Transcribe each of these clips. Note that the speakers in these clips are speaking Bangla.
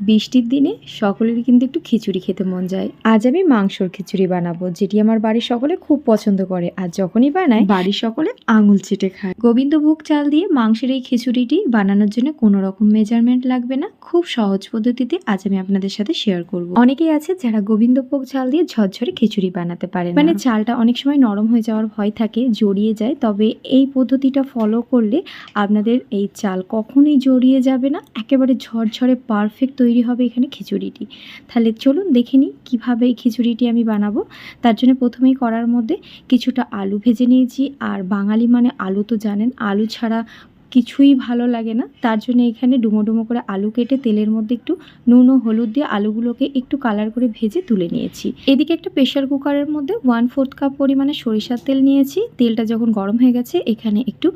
বৃষ্টির দিনে সকলেরই কিন্তু একটু খিচুড়ি খেতে মন যায়। আজ আমি মাংসর খিচুড়ি বানাবো যেটি আমার বাড়ির সকলে খুব পছন্দ করে। আর যখনই বানাই বাড়ির সকলে আঙুল চেটে খায়। গোবিন্দভোগ চাল দিয়ে মাংসের এই খিচুড়িটি বানানোর জন্য কোনো রকম মেজারমেন্ট লাগবে না। খুব সহজ পদ্ধতিতে আজ আমি আপনাদের সাথে শেয়ার করব। অনেকেই আছে যারা গোবিন্দভোগ চাল দিয়ে ঝরঝরে খিচুড়ি বানাতে পারে মানে চালটা অনেক সময় নরম হয়ে যাওয়ার ভয় থাকে জড়িয়ে যায়। তবে এই পদ্ধতিটা ফলো করলে আপনাদের এই চাল কখনোই জড়িয়ে যাবে না। একেবারে ঝরঝরে পারফেক্ট তৈরি হবে এখানে খিচুড়িটি। তাহলে চলুন দেখে নিই কীভাবে এই খিচুড়িটি আমি বানাবো। তার জন্য প্রথমেই করার মধ্যে কিছুটা আলু ভেজে নিয়েছি। আর বাঙালি মানে আলু তো জানেন, আলু ছাড়া কিছুই ভালো লাগে না। তার জন্য এখানে ডুমো ডুমো করে আলু কেটে তেলের মধ্যে একটু নুন ও হলুদ দিয়ে আলুগুলোকে একটু কালার করে ভেজে তুলে নিয়েছি। এদিকে একটা প্রেশার কুকারের মধ্যে ওয়ান ফোর্থ কাপ পরিমাণে সরিষার তেল নিয়েছি। তেলটা যখন গরম হয়ে গেছে, এখানে একটু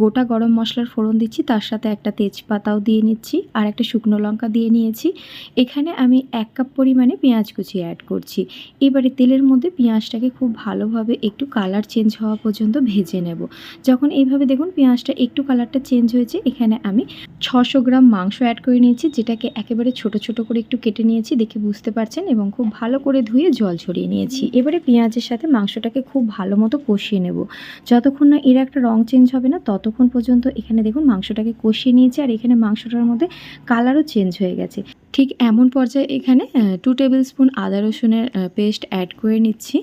গোটা গরম মশলার ফোড়ন দিচ্ছি। তার সাথে একটা তেজপাতাও দিয়ে নিচ্ছি আর একটা শুকনো লঙ্কা দিয়ে নিয়েছি। এখানে আমি এক কাপ পরিমাণে পেঁয়াজ কুচি অ্যাড করছি। এবারে তেলের মধ্যে পেঁয়াজটাকে খুব ভালোভাবে একটু কালার চেঞ্জ হওয়া পর্যন্ত ভেজে নেব। যখন এইভাবে দেখুন পেঁয়াজটা একটু কালারটা চেঞ্জ হয়েছে, এখানে আমি ছশো গ্রাম মাংস অ্যাড করে নিয়েছি, যেটাকে একেবারে ছোট ছোট করে একটু কেটে নিয়েছি, দেখে বুঝতে পারছেন, এবং খুব ভালো করে ধুয়ে জল ছড়িয়ে নিয়েছি। এবারে পেঁয়াজের সাথে মাংসটাকে খুব ভালো মতো কষিয়ে নেব। যতক্ষণ না এর একটা রং চেঞ্জ হবে না, ততক্ষণ পর্যন্ত এখানে দেখুন মাংসটাকে কষিয়ে নিয়েছি, আর এখানে মাংসটার মধ্যে কালারও চেঞ্জ হয়ে গেছে। ঠিক এমন পর্যায়ে এখানে টু টেবিল স্পুন আদা রসুনের পেস্ট অ্যাড করে নিচ্ছি।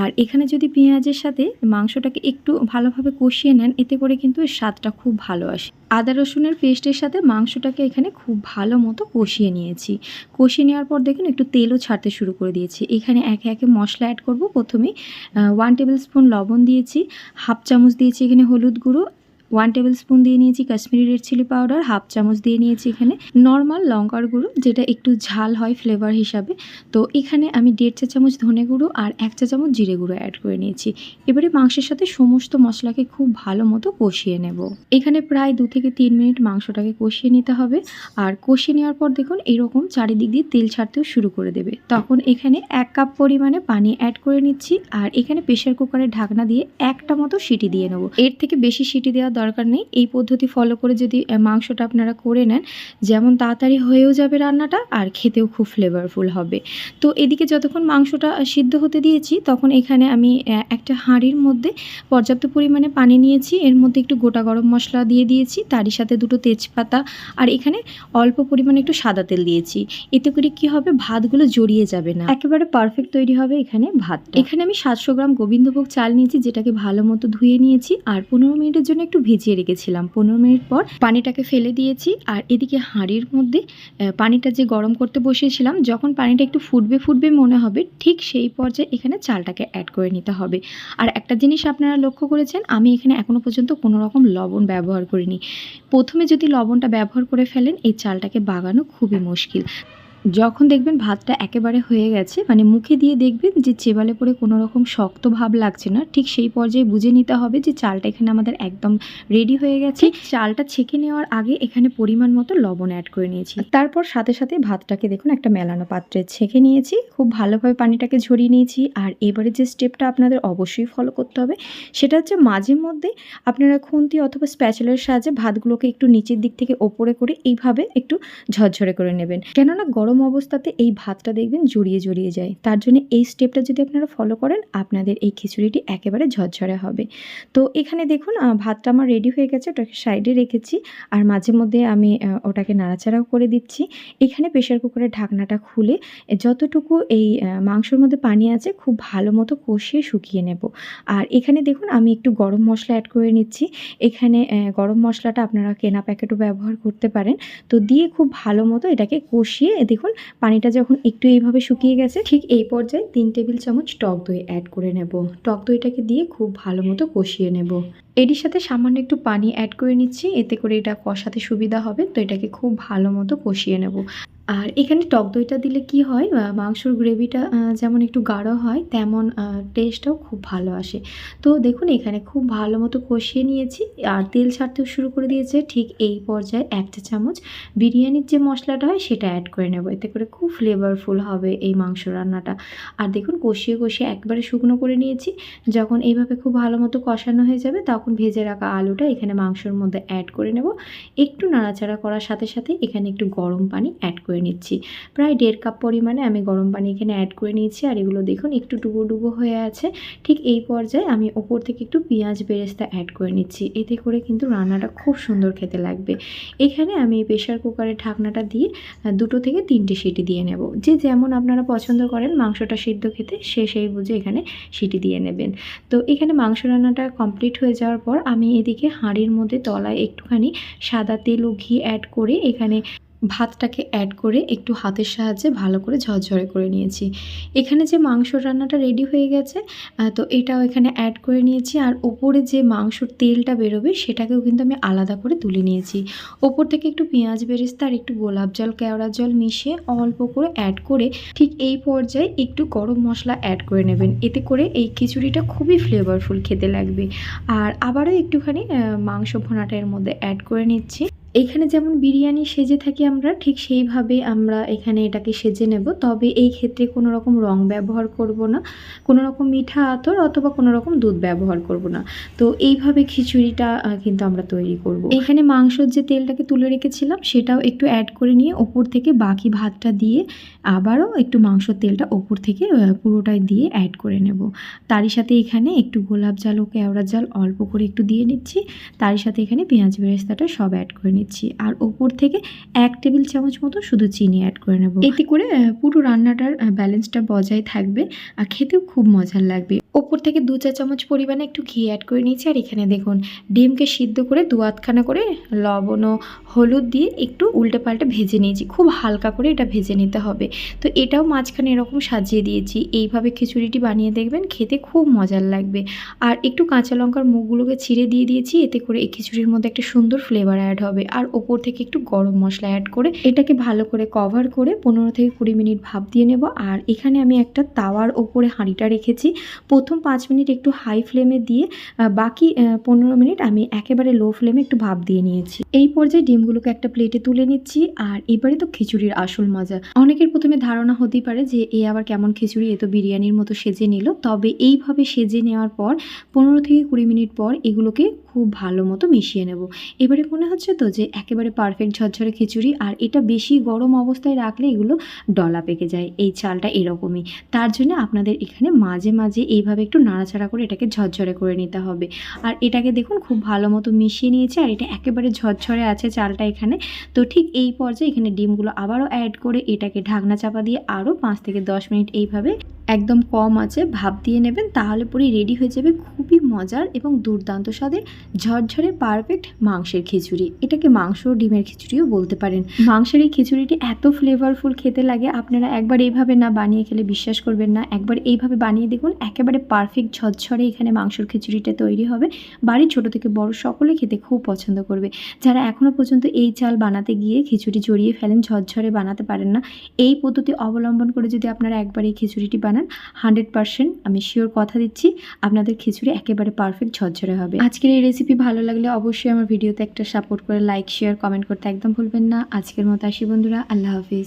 আর এখানে যদি পেঁয়াজের সাথে মাংসটাকে একটু ভালোভাবে কষিয়ে নেন, এতে করে কিন্তু এর স্বাদটা খুব ভালো আসে। আদা রসুনের পেস্টের সাথে মাংসটাকে এখানে খুব ভালো মতো কষিয়ে নিয়েছি। কষিয়ে নেওয়ার পর দেখুন, একটু তেলও ছাড়তে শুরু করে দিয়েছি। এখানে একে একে মশলা অ্যাড করব প্রথমেই ওয়ান টেবিল স্পুন লবণ দিয়েছি হাফ চামচ দিয়েছি এখানে হলুদ গুঁড়ো ওয়ান টেবিল স্পুন দিয়ে নিয়েছি Kashmiri red chilli powder half চামচ দিয়ে নিয়েছি এখানে নর্মাল লঙ্কার গুঁড়ো, যেটা একটু ঝাল হয় ফ্লেভার হিসাবে। তো এখানে আমি দেড় চা চামচ ধনে গুঁড়ো আর এক চা চামচ জিরে গুঁড়ো অ্যাড করে নিয়েছি। এবারে মাংসের সাথে সমস্ত মশলাকে খুব ভালো মতো কষিয়ে নেব। এখানে প্রায় দু থেকে তিন মিনিট মাংসটাকে কষিয়ে নিতে হবে। আর কষিয়ে নেওয়ার পর দেখুন, এরকম চারিদিক দিয়ে তেল ছাড়তেও শুরু করে দেবে। তখন এখানে এক কাপ পরিমাণে পানি অ্যাড করে নিচ্ছি। আর এখানে প্রেশার কুকারের ঢাকনা দিয়ে একটা মতো সিটি দিয়ে নেব। এর থেকে বেশি সিটি দেওয়ার দরকার নেই। এই পদ্ধতি ফলো করে যদি মাংসটা আপনারা করে নেন যেমন তাড়াতাড়ি হয়েও যাবে রান্নাটা আর খেতেও খুব ফ্লেভারফুল হবে। তো এদিকে যতক্ষণ মাংসটা সিদ্ধ হতে দিয়েছি তখন এখানে আমি একটা হাঁড়ির মধ্যে পর্যাপ্ত পরিমাণে পানি নিয়েছি। এর মধ্যে একটু গোটা গরম মশলা দিয়ে দিয়েছি তারই সাথে দুটো তেজপাতা আর এখানে অল্প পরিমাণে একটু সাদা তেল দিয়েছি। এতে করে কি হবে? ভাতগুলো জড়িয়ে যাবে না। একেবারে পারফেক্ট তৈরি হবে এখানে ভাত এখানে আমি সাতশো গ্রাম গোবিন্দভোগ চাল নিয়েছি যেটাকে ভালো মতো ধুয়ে নিয়েছি আর পনেরো মিনিটের জন্য একটু ভিজিয়ে রেখেছিলাম। পনেরো মিনিট পর পানিটাকে ফেলে দিয়েছি আর এদিকে হাঁড়ির মধ্যে পানিটা যে গরম করতে বসিয়েছিলাম, যখন পানিটা একটু ফুটবে ফুটবে মনে হবে, ঠিক সেই পর্যায়ে এখানে চালটাকে অ্যাড করে নিতে হবে। আর একটা জিনিস আপনারা লক্ষ্য করেছেন, আমি এখানে এখনও পর্যন্ত কোনো রকম লবণ ব্যবহার করিনি। প্রথমে যদি লবণটা ব্যবহার করে ফেলেন, এই চালটাকে বাগানো খুবই মুশকিল। যখন দেখবেন ভাতটা একেবারে হয়ে গেছে মানে মুখে দিয়ে দেখবেন যে চেবালে পরে কোনো রকম শক্ত ভাব লাগছে না ঠিক সেই পর্যায়ে বুঝে নিতে হবে যে চালটা এখানে আমাদের একদম রেডি হয়ে গেছে। চালটা ছেঁকে নেওয়ার আগে এখানে পরিমাণ মতো লবণ অ্যাড করে নিয়েছি। তারপর সাথে সাথে ভাতটাকে দেখুন একটা মেলানো পাত্রে ছেঁকে নিয়েছি খুব ভালোভাবে পানিটাকে ঝরিয়ে নিয়েছি। আর এবারে যে স্টেপটা আপনাদের অবশ্যই ফলো করতে হবে সেটা হচ্ছে মাঝে মধ্যে আপনারা খুন্তি অথবা স্প্যাচুলার সাহায্যে ভাতগুলোকে একটু নিচের দিক থেকে ওপরে করে এইভাবে একটু ঝরঝরে করে নেবেন। কেননা গরম অবস্থাতে এই ভাতটা দেখবেন জড়িয়ে জড়িয়ে যায়। তার জন্য এই স্টেপটা যদি আপনারা ফলো করেন, আপনাদের এই খিচুড়িটি একেবারে ঝরঝরে হবে। তো এখানে দেখুন ভাতটা আমার রেডি হয়ে গেছে, ওটাকে সাইডে রেখেছি, আর মাঝে মধ্যে আমি ওটাকে নাড়াচাড়াও করে দিচ্ছি। এখানে প্রেশার কুকারের ঢাকনাটা খুলে যতটুকু এই মাংসর মধ্যে পানি আছে, খুব ভালো মতো কষিয়ে শুকিয়ে নেব। আর এখানে দেখুন, আমি একটু গরম মশলা অ্যাড করে নিচ্ছি। এখানে গরম মশলাটা আপনারা কেনা প্যাকেটও ব্যবহার করতে পারেন। তো দিয়ে খুব ভালো মতো এটাকে কষিয়ে দেখুন, পানিটা যখন একটু এইভাবে শুকিয়ে গেছে, ঠিক এই পর্যায়ে তিন টেবিল চামচ টক দই অ্যাড করে নেব। টক দইটাকে দিয়ে খুব ভালো মতো কষিয়ে নেব। এটির সাথে সামান্য একটু পানি অ্যাড করে নিচ্ছি, এতে করে এটা কষাতে সুবিধা হবে। তো এটাকে খুব ভালো মতো কষিয়ে নেব। আর এখানে টক দইটা দিলে কি হয় মাংসর গ্রেভিটা যেমন একটু গাঢ় হয়, তেমন টেস্টটাও খুব ভালো আসে। তো দেখুন, এখানে খুব ভালো মতো কষিয়ে নিয়েছি। আর তেল ছাড়তেও শুরু করে দিয়েছে ঠিক এই পর্যায়ে একটা চামচ। বিরিয়ানির যে মশলাটা হয়, সেটা অ্যাড করে নেব। এতে করে খুব ফ্লেভারফুল হবে এই মাংস রান্নাটা। আর দেখুন, কষিয়ে কষিয়ে একবারে শুকনো করে নিয়েছি। যখন এইভাবে খুব ভালো মতো কষানো হয়ে যাবে, তখন তখন ভেজে রাখা আলুটা এখানে মাংসের মধ্যে অ্যাড করে নেব। একটু নাড়াচাড়া করার সাথে সাথে এখানে একটু গরম পানি অ্যাড করে নিচ্ছি। প্রায় দেড় কাপ পরিমাণে আমি গরম পানি এখানে অ্যাড করে নিয়েছি। আর এগুলো দেখুন একটু ডুবো ডুবো হয়ে আছে। ঠিক এই পর্যায়ে আমি ওপর থেকে একটু পেঁয়াজ বেরেস্তা অ্যাড করে নিচ্ছি। এতে করে কিন্তু রান্নাটা খুব সুন্দর খেতে লাগবে। এখানে আমি প্রেশার কুকারের ঢাকনাটা দিয়ে দুটো থেকে তিনটে সিটি দিয়ে নেব। যে যেমন আপনারা পছন্দ করেন মাংসটা সিদ্ধ খেতে, সে সেই বুঝে এখানে সিটি দিয়ে নেবেন। তো এখানে মাংস রান্নাটা কমপ্লিট হয়ে যাওয়ার পর আমি এদিকে হাঁড়ির মধ্যে তলায় একটুখানি সাদা তেল ও ঘি অ্যাড করে এখানে ভাতটাকে অ্যাড করে একটু হাতের সাহায্যে ভালো করে ঝরঝরে করে নিয়েছি। এখানে যে মাংস রান্নাটা রেডি হয়ে গেছে তো এটাও এখানে অ্যাড করে নিয়েছি। আর ওপরে যে মাংসর তেলটা বেরোবে, সেটাকেও কিন্তু আমি আলাদা করে তুলে নিয়েছি। ওপর থেকে একটু পেঁয়াজ বেরেস্তা আর একটু গোলাপ জল, কেওড়া জল মিশিয়ে অল্প করে অ্যাড করে ঠিক এই পর্যায়ে একটু গরম মশলা অ্যাড করে নেবেন। এতে করে এই খিচুড়িটা খুবই ফ্লেভারফুল খেতে লাগবে। আর আবারও একটুখানি মাংস ভোনাটা এর মধ্যে অ্যাড করে নিচ্ছি। এখানে যেমন বিরিয়ানি সেজে থাকি আমরা, ঠিক সেইভাবে আমরা এখানে এটাকে সেজে নেব। তবে এই ক্ষেত্রে কোনো রকম রং ব্যবহার করব না, কোনো রকম মিঠা আতর অথবা কোনো রকম দুধ ব্যবহার করব না। তো এইভাবে খিচুড়িটা কিন্তু আমরা তৈরি করব। এখানে মাংসর যে তেলটাকে তুলে রেখেছিলাম, সেটাও একটু অ্যাড করে নিয়ে ওপর থেকে বাকি ভাতটা দিয়ে আবারও একটু মাংসর তেলটা ওপর থেকে পুরোটাই দিয়ে অ্যাড করে নেব। তারই সাথে এখানে একটু গোলাপ জাল ও কেওড়া জাল অল্প করে একটু দিয়ে নিচ্ছি। তারই সাথে এখানে পেঁয়াজ বেরেস্তাটা সব অ্যাড করে নিচ্ছি। আর ওপর থেকে এক টেবিল চামচ মতো শুধু চিনি অ্যাড করে নেব। এতে করে পুরো রান্নাটার ব্যালেন্সটা বজায় থাকবে, আর খেতেও খুব মজার লাগবে। ওপর থেকে দু চা চামচ পরিমাণে একটু ঘি অ্যাড করে নিয়েছি, আর এখানে দেখুন, ডিমকে সিদ্ধ করে দু আধখানা করে লবণ ও হলুদ দিয়ে একটু উল্টে পাল্টে ভেজে নিয়েছি। খুব হালকা করে এটা ভেজে নিতে হবে। তো এটাও মাঝখানে এরকম সাজিয়ে দিয়েছি। এইভাবে খিচুড়িটি বানিয়ে দেখবেন, খেতে খুব মজার লাগবে। আর একটু কাঁচা লঙ্কার মুখগুলোকে ছিঁড়ে দিয়ে দিয়েছি, এতে করে এই খিচুড়ির মধ্যে একটা সুন্দর ফ্লেভার অ্যাড হবে। আর ওপর থেকে একটু গরম মশলা অ্যাড করে এটাকে ভালো করে কভার করে পনেরো থেকে কুড়ি মিনিট ভাপ দিয়ে নেব। আর এখানে আমি একটা তাওয়ার ওপরে হাঁড়িটা রেখেছি। প্রথম পাঁচ মিনিট একটু হাই ফ্লেমে দিয়ে বাকি পনেরো মিনিট আমি একেবারে লো ফ্লেমে একটু ভাপ দিয়ে নিয়েছি। এই পর্যায়ে ডিমগুলোকে একটা প্লেটে তুলে নিচ্ছি, আর এবারে তো খিচুড়ির আসল মজা। অনেকের প্রথমে ধারণা হতেই পারে যে, এ আবার কেমন খিচুড়ি, এ তো বিরিয়ানির মতো সেজে নিল। তবে এইভাবে সেজে নেওয়ার পর, পনেরো থেকে কুড়ি মিনিট পর এগুলোকে খুব ভালো মতো মিশিয়ে নেব। এবারে মনে হচ্ছে তো যে একেবারে পারফেক্ট ঝরঝরে খিচুড়ি আর এটা বেশি গরম অবস্থায় রাখলে এগুলো ডলা পেকে যায়। এই চালটা এরকমই। তার জন্য আপনাদের এখানে মাঝে মাঝে এইভাবে একটু নাড়াচাড়া করে এটাকে ঝরঝরে করে নিতে হবে। আর এটাকে দেখুন খুব ভালো মতো মিশিয়ে নিয়েছে আর এটা একেবারে ঝরঝরে আছে চালটা এখানে। তো ঠিক এই পর্যায়ে এখানে ডিমগুলো আবারও অ্যাড করে এটাকে ঢাকনা চাপা দিয়ে আরও পাঁচ থেকে দশ মিনিট এইভাবে একদম কম আছে, ভাপ দিয়ে নেবেন, তাহলে পরে রেডি হয়ে যাবে খুবই মজার এবং দুর্দান্ত স্বাদের ঝরঝরে পারফেক্ট মাংসের খিচুড়ি। এটাকে মাংস ডিমের খিচুড়িও বলতে পারেন। মাংসের এই খিচুড়িটি এত ফ্লেভারফুল খেতে লাগে, আপনারা একবার এইভাবে না বানিয়ে খেলে বিশ্বাস করবেন না। একবার এইভাবে বানিয়ে দেখুন, একেবারে পারফেক্ট ঝরঝরে এখানে মাংসর খিচুড়িটা তৈরি হবে। বাড়ির ছোট থেকে বড় সকলে খেতে খুব পছন্দ করবে। যারা এখনও পর্যন্ত এই চাল বানাতে গিয়ে খিচুড়ি জড়িয়ে ফেলেন, ঝরঝরে বানাতে পারেন না, এই পদ্ধতি অবলম্বন করে যদি আপনারা একবার এই খিচুড়িটি বানান হান্ড্রেড পারসেন্ট আমি শিওর কথা দিচ্ছি, আপনাদের খিচুড়ি একেবারে পারফেক্ট ঝরঝরে হবে। আজকের এই রেসিপি ভালো লাগলে অবশ্যই আমার ভিডিওতে একটা সাপোর্ট করে লাইক শেয়ার কমেন্ট করতে একদম ভুলবেন না। আজকের মতো আসি বন্ধুরা, আল্লাহ হাফিজ।